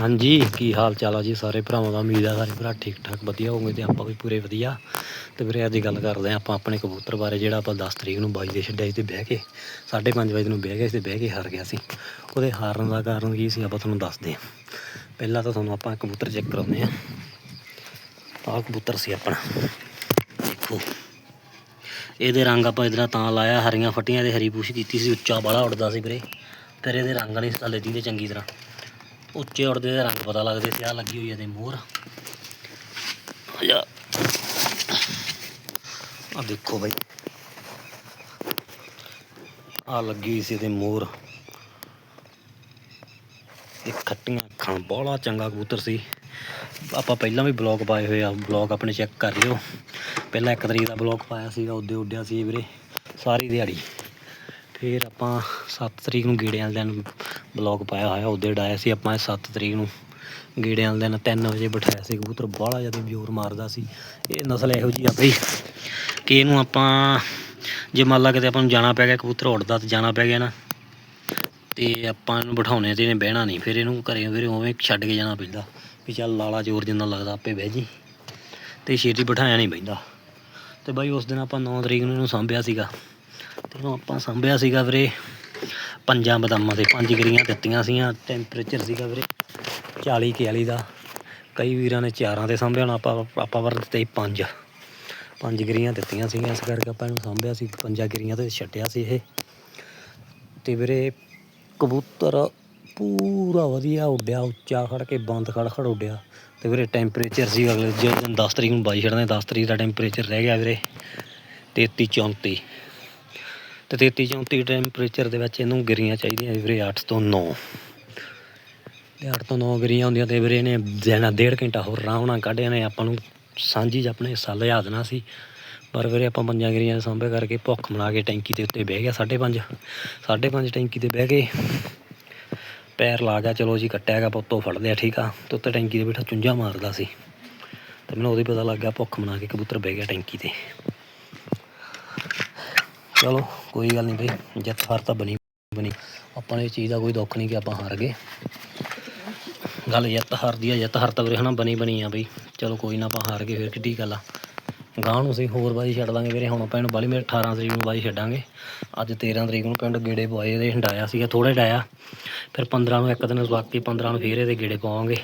ਹਾਂਜੀ, ਕੀ ਹਾਲ ਚਾਲ ਆ ਜੀ ਸਾਰੇ ਭਰਾਵਾਂ ਦਾ? ਉਮੀਦ ਆ ਸਾਰੇ ਭਰਾ ਠੀਕ ਠਾਕ ਵਧੀਆ ਹੋਣਗੇ ਤੇ ਆਪਾਂ ਵੀ ਪੂਰੇ ਵਧੀਆ। ਤੇ ਵੀਰੇ ਅੱਜ ਗੱਲ ਕਰਦੇ ਆ ਆਪਾਂ ਆਪਣੇ ਕਬੂਤਰ ਬਾਰੇ, ਜਿਹੜਾ ਆਪਾਂ 10 ਤਰੀਕ ਨੂੰ ਬਾਈ ਦੇ ਛੱਡਿਆ ਸੀ ਤੇ ਬਹਿ ਕੇ 5:30 ਵਜੇ ਨੂੰ ਬਹਿ ਗਏ ਸੀ ਤੇ ਬਹਿ ਕੇ ਹਾਰ ਗਿਆ ਸੀ। ਉਹਦੇ ਹਾਰਨ ਦਾ ਕਾਰਨ ਕੀ ਸੀ ਆਪਾਂ ਤੁਹਾਨੂੰ ਦੱਸਦੇ ਆ। ਪਹਿਲਾਂ ਤਾਂ ਤੁਹਾਨੂੰ ਆਪਾਂ ਕਬੂਤਰ ਚੈੱਕ ਕਰਾਉਂਦੇ ਆ। ਆਹ ਕਬੂਤਰ ਸੀ ਆਪਣਾ। ਦੇਖੋ। ਇਹਦੇ ਰੰਗ ਆਪਾਂ ਇਧਰ ਤਾਂ ਲਾਇਆ, ਹਰੀਆਂ ਫੱਟੀਆਂ ਤੇ ਹਰੀ ਪੂਛ ਕੀਤੀ ਸੀ, ਉੱਚਾ ਬਾਲਾ ਉੱਡਦਾ ਸੀ ਵੀਰੇ। ਫਿਰ ਇਹਦੇ ਰੰਗ ਨਹੀਂ ਥੱਲੇ ਦੀ ਚੰਗੀ ਤਰ੍ਹਾਂ। ਉੱਚੇ ਉੱਡਦੇ ਦੇ ਰੰਗ ਪਤਾ ਲੱਗਦੇ ਸੀ ਆ ਲੱਗੀ ਹੋਈ ਇਹਦੇ ਮੋਹਰ। ਆ ਆ ਦੇਖੋ ਬਾਈ। ਆ ਲੱਗੀ ਸੀ ਇਹਦੇ ਮੋਹਰ। ਇਹ ਖੱਟੀਆਂ ਅੱਖਾਂ ਬੜਾ ਚੰਗਾ ਕਬੂਤਰ ਸੀ। ਆਪਾਂ ਪਹਿਲਾਂ ਵੀ ਬਲੌਗ ਪਾਏ ਹੋਏ ਆ, ਬਲੌਗ ਆਪਣੇ ਚੈੱਕ ਕਰ ਲਿਓ। ਪਹਿਲਾਂ ਇੱਕ ਤਰੀਕ ਦਾ ਬਲੌਗ ਪਾਇਆ ਸੀਗਾ, ਉਹਦੇ ਉੱਡਿਆ ਸੀ ਵੀਰੇ, ਸਾਰੀ ਦਿਹਾੜੀ। ਫਿਰ ਆਪਾਂ 7 ਤਰੀਕ ਨੂੰ ਗੇੜਿਆਂ ਵਾਲੇ ਦਿਨ ਬਲੌਗ ਪਾਇਆ ਹੋਇਆ ਉਹਦੇ ਡਾਇਆ ਸੀ ਆਪਾਂ 7 ਤਰੀਕ ਨੂੰ। ਗੇੜਿਆਂ ਵਾਲੇ ਦਿਨ 3 ਵਜੇ ਬਿਠਾਇਆ ਸੀ ਕਬੂਤਰ, ਬਾਹਲਾ ਜ਼ਿਆਦਾ ਜ਼ੋਰ ਮਾਰਦਾ ਸੀ। ਇਹ ਨਸਲ ਇਹੋ ਜਿਹੀ ਆ ਬਈ। ਕਿ ਇਹਨੂੰ ਆਪਾਂ, ਜੇ ਮੰਨ ਲਾ ਕਿਤੇ ਆਪਾਂ ਨੂੰ ਜਾਣਾ ਪੈ ਗਿਆ, ਕਬੂਤਰ ਉੱਡਦਾ ਤੇ ਜਾਣਾ ਪੈ ਗਿਆ ਨਾ, ਤੇ ਆਪਾਂ ਇਹਨੂੰ ਬਿਠਾਉਣੇ ਤੇ ਇਹਨੇ ਬਹਿਣਾ ਨਹੀਂ। ਫਿਰ ਇਹਨੂੰ ਘਰੇ ਫਿਰ ਉਵੇਂ ਛੱਡ ਕੇ ਜਾਣਾ ਪੈਂਦਾ ਵੀ ਚੱਲ ਲਾਲਾ ਜ਼ੋਰ ਜਿੰਨਾ ਲੱਗਦਾ ਆਪੇ ਬਹਿ ਜੀ ਤੇ ਛੇਤੀ ਬਿਠਾਇਆ ਨਹੀਂ ਪੈਂਦਾ। ਤੇ ਬਾਈ ਉਸ ਦਿਨ ਆਪਾਂ 9 ਤਰੀਕ ਨੂੰ ਇਹਨੂੰ ਸਾਂਭਿਆ ਸੀਗਾ। ਤੇ ਇਹਨੂੰ ਆਪਾਂ ਸਾਂਭਿਆ ਸੀਗਾ ਵੀਰੇ। ਪੰਜਾਂ ਬਦਾਮਾਂ 'ਤੇ ਪੰਜ ਗਰੀਆਂ ਦਿੱਤੀਆਂ ਸੀਆਂ। ਟੈਂਪਰੇਚਰ ਸੀਗਾ ਵੀਰੇ 40 41 ਦਾ। ਕਈ ਵੀਰਾਂ ਨੇ ਚਾਰਾਂ ਤੇ ਸਾਂਭਿਆ ਹੋਣਾ, ਆਪਾਂ ਆਪਾਂ ਵਰ ਦਿੱਤੇ ਪੰਜ। ਪੰਜ ਗਰੀਆਂ ਦਿੱਤੀਆਂ ਸੀਗੀਆਂ, ਇਸ ਕਰਕੇ ਆਪਾਂ ਇਹਨੂੰ ਸਾਂਭਿਆ ਸੀ। ਪੰਜਾਂ ਗਰੀਆਂ ਤੇ ਛੱਡਿਆ ਸੀ ਇਹ। ਤੇ ਵੀਰੇ ਕਬੂਤਰ ਪੂਰਾ ਵਧੀਆ ਉੱਡਿਆ, ਉੱਚਾ ਖੜ ਕੇ ਬੰਦ ਖੜ ਖੜ ਉੱਡਿਆ। ਤੇ ਵੀਰੇ ਟੈਂਪਰੇਚਰ ਸੀ ਅਗਲੇ ਜਿਹੜੇ ਦਿਨ 10 ਤਰੀਕ ਨੂੰ ਬਾਈ ਛੱਡਦੇ 10 ਤਰੀਕ ਦਾ ਟੈਂਪਰੇਚਰ ਰਹਿ ਗਿਆ ਵੀਰੇ। 33 34 ਤੇ 33 34 ਟੈਂਪਰੇਚਰ ਦੇ ਵਿੱਚ ਇਹਨੂੰ ਗਿਰੀਆਂ ਚਾਹੀਦੀਆਂ ਵੀਰੇ 8 ਤੋਂ 9 ਤੇ 8 ਤੋਂ 9 ਗਿਰੀਆਂ ਹੁੰਦੀਆਂ ਤੇ ਵੀਰੇ ਇਹਨੇ ਦੇਣਾ ਡੇਢ ਘੰਟਾ ਹੋਰ ਆਰਾਮ ਨਾਲ ਕੱਢਿਆ ਨੇ, ਆਪਾਂ ਨੂੰ ਸਾਂਝੀ 'ਚ ਆਪਣੇ ਹਿੱਸਾ ਲਿਆ ਦੇਣਾ ਸੀ। ਪਰ ਵੀਰੇ ਆਪਾਂ ਪੰਜਾਂ ਗਿਰੀਆਂ ਸਾਂਭੇ ਕਰਕੇ ਭੁੱਖ ਮਨਾ ਕੇ ਟੈਂਕੀ ਦੇ ਉੱਤੇ ਬਹਿ ਗਿਆ 5:30 5:30 ਟੈਂਕੀ ਤੇ ਬਹਿ ਕੇ ਪੈਰ ਲਾ ਗਿਆ, ਚਲੋ ਜੀ ਕੱਟਿਆ ਗਿਆ, ਪੁੱਤੋਂ ਫੜ ਲਿਆ, ਠੀਕ ਆ, ਤੇ ਉੱਤੇ ਟੈਂਕੀ ਦੇ ਬੈਠਾ ਚੁੰਝਾ ਮਾਰਦਾ ਸੀ। ਤੇ ਮੈਨੂੰ ਉਹਦੀ ਪਤਾ ਲੱਗ ਗਿਆ ਭੁੱਖ ਮਨਾ ਕੇ ਕਬੂਤਰ ਬਹਿ ਗਿਆ ਟੈਂਕੀ ਤੇ। ਚਲੋ, ਕੋਈ ਗੱਲ ਨਹੀਂ ਬਈ, ਜਿੱਤ ਹਾਰ ਤਾਂ ਬਣੀ ਬਣੀ। ਆਪਾਂ ਨੂੰ ਇਹ ਚੀਜ਼ ਦਾ ਕੋਈ ਦੁੱਖ ਨਹੀਂ ਕਿ ਆਪਾਂ ਹਾਰ ਗਏ। ਗੱਲ ਜਿੱਤ ਹਾਰ ਦੀ ਆ, ਜਿੱਤ ਹਾਰ ਤਾਂ ਵੀਰੇ ਹਨਾ ਬਣੀ ਬਣੀ ਆ ਬਈ। ਚਲੋ ਕੋਈ ਨਾ ਆਪਾਂ ਹਾਰ ਗਏ, ਫਿਰ ਕਿੱਡੀ ਗੱਲ ਆ। ਗਾਂ ਨੂੰ ਅਸੀਂ ਹੋਰ ਬਾਜੀ ਛੱਡ ਦਾਂਗੇ ਵੀਰੇ, ਹੁਣ ਆਪਾਂ ਇਹਨੂੰ ਬਾਲੀ ਮੇਰੇ 18 ਤਰੀਕ ਨੂੰ ਬਾਜੀ ਛੱਡਾਂਗੇ। ਅੱਜ 13 ਤਰੀਕ ਨੂੰ ਪਿੰਡ ਗੇੜੇ ਪਵਾਏ, ਇਹਦੇ ਹੰਡਾਇਆ ਸੀਗਾ ਥੋੜਾ ਡਾਇਆ। ਫਿਰ 15 ਨੂੰ ਇੱਕ ਦਿਨ ਬਾਕੀ 15 ਨੂੰ ਫੇਰ ਇਹਦੇ ਗੇੜੇ ਪਾਵਾਂਗੇ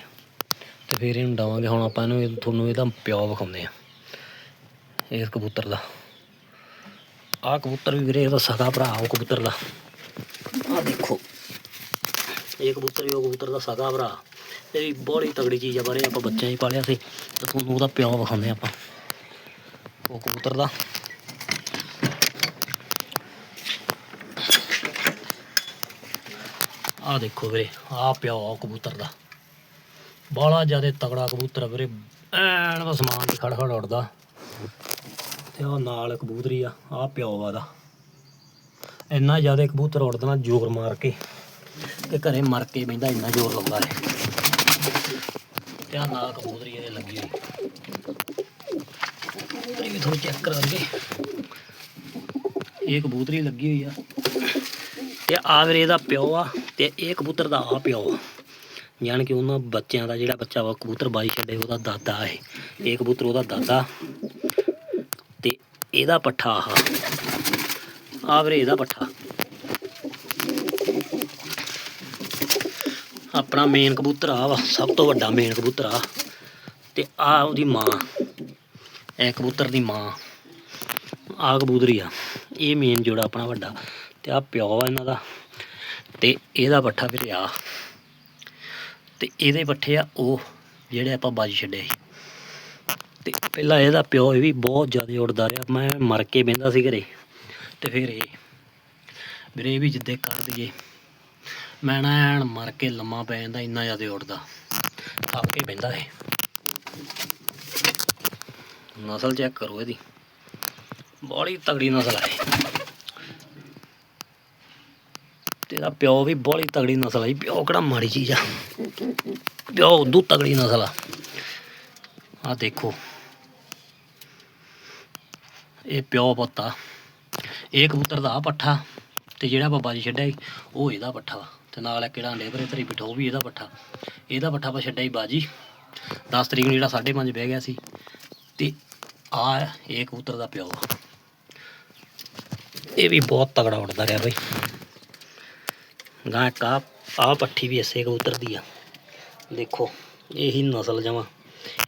ਤੇ ਫਿਰ ਇਹਨੂੰ ਡਾਵਾਂਗੇ, ਹੁਣ ਆਪਾਂ ਇਹਨੂੰ ਤੁਹਾਨੂੰ ਇਹਦਾ ਪਿਓ ਵਿਖਾਉਂਦੇ ਆ। ਇਸ ਕਬੂਤਰ ਦਾ। ਆਹ ਕਬੂਤਰ ਵੀ ਵੀਰੇ, ਇਹਦਾ ਸਗਾ ਭਰਾ, ਉਹ ਕਬੂਤਰ ਦਾ। ਆਹ ਦੇਖੋ। ਇਹ ਕਬੂਤਰ ਵੀ, ਉਹ ਕਬੂਤਰ ਦਾ ਸਗਾ ਭਰਾ। ਇਹ ਵੀ ਬੜੀ ਤਗੜੀ ਚੀਜ਼ ਆ ਬਾਰੇ, ਆਪਾਂ ਬੱਚਿਆਂ ਹੀ ਪਾਲਿਆ ਸੀ। ਤੇ ਤੁਹਾਨੂੰ ਉਹਦਾ ਪਿਓ ਵਿਖਾਉਂਦੇ ਆਪਾਂ। ਉਹ ਕਬੂਤਰ ਦਾ। ਆਹ ਦੇਖੋ ਵੀਰੇ, ਆਹ ਪਿਓ ਆ ਕਬੂਤਰ ਦਾ। ਬਾਲਾ ਜ਼ਿਆਦਾ ਤਗੜਾ ਕਬੂਤਰ ਆ ਵੀਰੇ। ਐਨ ਅਸਮਾਨ ਤੇ ਖੜ ਖੜ ਉੱਡਦਾ। ਤੇ ਉਹ ਨਾਲ ਕਬੂਤਰੀ ਆ, ਆਹ ਪਿਓ ਆ ਦਾ ਇੰਨਾ ਜ਼ਿਆਦਾ ਕਬੂਤਰ ਉੱਡਦਾ ਜ਼ੋਰ ਮਾਰ ਕੇ ਤੇ ਘਰੇ ਮਰ ਕੇ ਬੈਂਦਾ ਇੰਨਾ ਜ਼ੋਰ ਲਾਉਂਦਾ ਹੈ ਤੇ ਨਾਲ ਕਬੂਤਰੀ ਇਹਦੇ ਲੱਗੀ ਹੋਈ। ਕਬੂਤਰੀ ਵੀ ਥੋੜੀ ਚੈੱਕ ਕਰਾਂਗੇ ਇਹ ਕਬੂਤਰੀ ਲੱਗੀ ਹੋਈ ਆ। ਤੇ ਆ ਵੀਰੇ ਇਹਦਾ ਪਿਓ ਆ ਤੇ ਇਹ ਕਬੂਤਰ ਦਾ ਆ ਪਿਓ ਆ। ਜਾਣ ਕਿ ਉਹਨਾਂ ਬੱਚਿਆਂ ਦਾ ਜਿਹੜਾ ਬੱਚਾ ਵਾ, ਕਬੂਤਰ ਬਾਈ ਛੱਡੇ ਉਹਦਾ ਦਾਦਾ ਹੈ ਇਹ ਕਬੂਤਰ ਉਹਦਾ ਦਾਦਾ। ਇਹਦਾ ਪੱਠਾ ਆਹ। ਆ ਵੀਰੇ ਇਹਦਾ ਪੱਠਾ। ਆਪਣਾ ਮੇਨ ਕਬੂਤਰ ਆ ਵਾ, ਸਭ ਤੋਂ ਵੱਡਾ ਮੇਨ ਕਬੂਤਰ ਆ ਤੇ ਆ ਉਹਦੀ ਮਾਂ। ਇਹ ਕਬੂਤਰ ਦੀ ਮਾਂ। ਆ ਕਬੂਤਰੀ ਆ। ਇਹ ਮੇਨ ਜੋੜਾ ਆਪਣਾ ਵੱਡਾ। ਤੇ ਆ ਪਿਓ ਆ ਇਹਨਾਂ ਦਾ। ਤੇ ਇਹਦਾ ਪੱਠਾ ਵੀਰੇ ਆ ਤੇ ਇਹਦੇ ਪੱਠੇ ਆ ਉਹ, ਜਿਹੜੇ ਆਪਾਂ ਬਾਜੀ ਛੱਡੇ ਸੀ। ਤੇ ਪਹਿਲਾਂ ਇਹਦਾ ਪਿਓ ਇਹ ਵੀ ਬਹੁਤ ਜ਼ਿਆਦਾ ਉੱਡਦਾ ਰਿਹਾ। ਮੈਂ ਮਰ ਕੇ ਬਹਿੰਦਾ ਸੀ ਘਰੇ ਤੇ ਫਿਰ ਇਹ ਵੀਰੇ ਵੀ ਜਿੱਦੇ ਕਰ ਦਈਏ। ਮੈਂ ਨਾ ਐਨ ਮਰ ਕੇ ਲੰਮਾ ਪੈ ਜਾਂਦਾ, ਇੰਨਾ ਜ਼ਿਆਦਾ ਉੱਡਦਾ ਥੱਕ ਕੇ ਬਹਿੰਦਾ ਇਹ। ਨਸਲ ਚੈੱਕ ਕਰੋ ਇਹਦੀ। ਬੜੀ ਤਗੜੀ ਨਸਲ ਹੈ ਤੇ ਇਹਦਾ ਪਿਓ ਵੀ ਬੜੀ ਤਗੜੀ ਨਸਲ ਹੈ ਪਿਓ ਕਿਹੜਾ ਮਾੜੀ ਚੀਜ਼ ਆ। ਪਿਓ ਉਦੋਂ ਤਗੜੀ ਨਸਲ ਆ। ਆ ਦੇਖੋ। ਇਹ ਪਿਓ ਪੁੱਤਾ ਇਹ ਕਬੂਤਰ ਦਾ ਆਹ ਪੱਠਾ ਤੇ ਜਿਹੜਾ ਬਾਬਾ ਜੀ ਛੱਡਿਆ ਸੀ, ਉਹ ਇਹਦਾ ਪੱਠਾ ਵਾ। ਤੇ ਨਾਲ ਕਿਹੜਾ ਲੇਬਰੇ ਅੰਡੇ ਬਿਠੋ ਵੀ ਇਹਦਾ ਪੱਠਾ। ਇਹਦਾ ਪੱਠਾ ਆਪਾਂ ਛੱਡਿਆ ਹੀ ਬਾਜੀ। 10 ਤਰੀਕ ਨੂੰ ਜਿਹੜਾ 5:30 ਬਹਿ ਗਿਆ ਸੀ। ਤੇ ਆ ਇਹ ਕਬੂਤਰ ਦਾ ਪਿਓ ਆ। ਇਹ ਵੀ ਬਹੁਤ ਤਗੜਾ ਉੱਡਦਾ ਰਿਹਾ ਬਈ। ਗਾਂ ਕਾ ਆ ਪੱਠੀ ਵੀ ਇਸੇ ਕਬੂਤਰ ਦੀ ਆ। ਦੇਖੋ ਇਹੀ ਨਸਲ ਜਮਾ।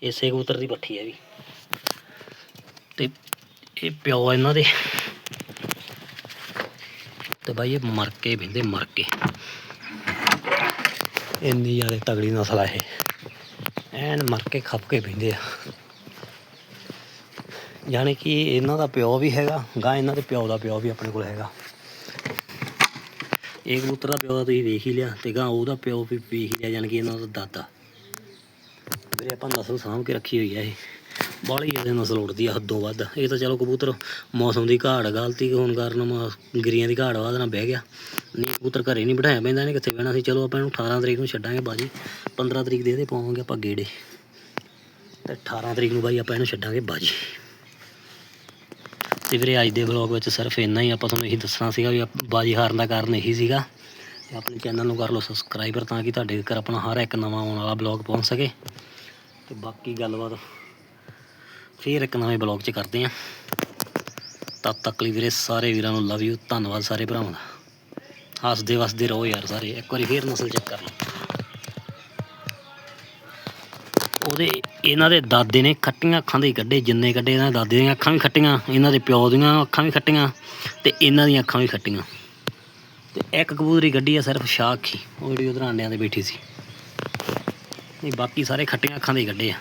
ਇਸੇ ਕਬੂਤਰ ਦੀ ਪੱਠੀ ਹੈ ਵੀ। ਤੇ ਇਹ ਪਿਓ ਇਹਨਾਂ ਦੇ। ਤੇ ਬਾਈ ਇਹ ਮਰ ਕੇ ਬਿੰਦੇ ਮਰ ਕੇ। ਇੰਨੀ ਜ਼ਿਆਦਾ ਤਗੜੀ ਨਸਲ ਆ ਇਹ। ਐਨ ਮਰ ਕੇ ਖੱਪ ਕੇ ਬਿੰਦੇ ਆ। ਯਾਨੀ ਕਿ ਇਹਨਾਂ ਦਾ ਪਿਓ ਵੀ ਹੈਗਾ ਗਾਂ ਇਹਨਾਂ ਦੇ ਪਿਓ ਦਾ ਪਿਓ ਵੀ ਆਪਣੇ ਕੋਲ ਹੈਗਾ। ਇਹ ਕਬੂਤਰ ਦਾ ਪਿਓ ਤਾਂ ਤੁਸੀਂ ਵੇਖ ਹੀ ਲਿਆ, ਤੇ ਗਾਂ ਉਹਦਾ ਪਿਓ ਵੀ ਵੇਖ ਹੀ ਲਿਆ, ਯਾਨੀ ਕਿ ਇਹਨਾਂ ਦਾ ਦਾਦਾ। ਵੀਰੇ ਆਪਾਂ ਨਸਲ ਸਾਂਭ ਕੇ ਰੱਖੀ ਹੋਈ ਹੈ ਇਹ। ਬਾਹਲੀ ਇਹਦੇ ਨਸਲ ਉੱਡਦੀ ਆ, ਹੱਦੋਂ ਵੱਧ। ਇਹ ਤਾਂ ਚਲੋ ਕਬੂਤਰ ਮੌਸਮ ਦੀ ਘਾੜ ਗਲਤੀ ਹੋਣ ਕਾਰਨ ਮ- ਗਿਰੀਆਂ ਦੀ ਘਾੜ ਵਾਦ ਬਹਿ ਗਿਆ। ਨਹੀਂ, ਕਬੂਤਰ ਘਰੇ ਨਹੀਂ ਬਿਠਾਇਆ ਪੈਂਦਾ ਇਹਨੇ ਕਿੱਥੇ ਬਹਿਣਾ ਸੀ? ਚਲੋ ਆਪਾਂ ਇਹਨੂੰ 18 ਤਰੀਕ ਨੂੰ ਛੱਡਾਂਗੇ ਬਾਜੀ। 15 ਤਰੀਕ ਦੇ ਇਹਦੇ ਪਾਵਾਂਗੇ ਆਪਾਂ ਗੇੜੇ। ਤੇ 18 ਤਰੀਕ ਨੂੰ ਬਾਈ ਆਪਾਂ ਇਹਨੂੰ ਛੱਡਾਂਗੇ ਬਾਜੀ। ਤੇ ਵੀਰੇ, ਅੱਜ ਦੇ ਵਲੌਗ ਵਿੱਚ ਸਿਰਫ ਇੰਨਾ ਹੀ। ਆਪਾਂ ਤੁਹਾਨੂੰ ਇਹੀ ਦੱਸਣਾ ਸੀਗਾ ਵੀ ਆਪ- ਬਾਜੀ ਹਾਰਨ ਦਾ ਕਾਰਨ ਇਹੀ ਸੀਗਾ। ਤੇ ਆਪਣੇ ਚੈਨਲ ਨੂੰ ਕਰ ਲਓ ਸਬਸਕ੍ਰਾਈਬਰ ਤਾਂ ਕਿ ਤੁਹਾਡੇ ਘਰ ਆਪਣਾ ਹਰ ਇੱਕ ਨਵਾਂ ਆਉਣ ਵਾਲਾ ਵਲੌਗ ਪਹੁੰਚ ਸਕੇ। ਤੇ ਬਾਕੀ ਗੱਲਬਾਤ ਫੇਰ ਇੱਕ ਨਵੇਂ ਬਲੌਗ 'ਚ ਕਰਦੇ ਆਂ। ਤਦ ਤੱਕ ਲਈ ਵੀਰੇ ਸਾਰੇ ਵੀਰਾਂ ਨੂੰ ਲਵ ਯੂ ਧੰਨਵਾਦ ਸਾਰੇ ਭਰਾਵਾਂ ਦਾ। ਹੱਸਦੇ ਵਸਦੇ ਰਹੋ ਯਾਰ ਸਾਰੇ, ਇੱਕ ਵਾਰੀ ਫੇਰ ਨਸਲ ਚੈੱਕ ਕਰ ਲਓ। ਉਹਦੇ ਇਹਨਾਂ ਦੇ ਦਾਦੇ ਨੇ ਖੱਟੀਆਂ ਅੱਖਾਂ ਦੇ ਕੱਢੇ, ਜਿੰਨੇ ਕੱਢੇ ਇਹਨਾਂ ਦੇ ਦਾਦੇ ਦੀਆਂ ਅੱਖਾਂ ਵੀ ਖੱਟੀਆਂ, ਇਹਨਾਂ ਦੇ ਪਿਓ ਦੀਆਂ ਅੱਖਾਂ ਵੀ ਖੱਟੀਆਂ ਤੇ ਇਹਨਾਂ ਦੀਆਂ ਅੱਖਾਂ ਵੀ ਖੱਟੀਆਂ। ਤੇ ਇੱਕ ਕਬੂਤਰੀ ਗੱਡੀ ਆ ਸਿਰਫ ਸ਼ਾਖ ਹੀ, ਉਹ ਜਿਹੜੀ ਉਧਰ ਆਂਡਿਆਂ ਤੇ ਬੈਠੀ ਸੀ। ਨਹੀਂ ਬਾਕੀ ਸਾਰੇ ਖੱਟੀਆਂ ਅੱਖਾਂ ਦੇ ਹੀ ਕੱਢੇ ਆ।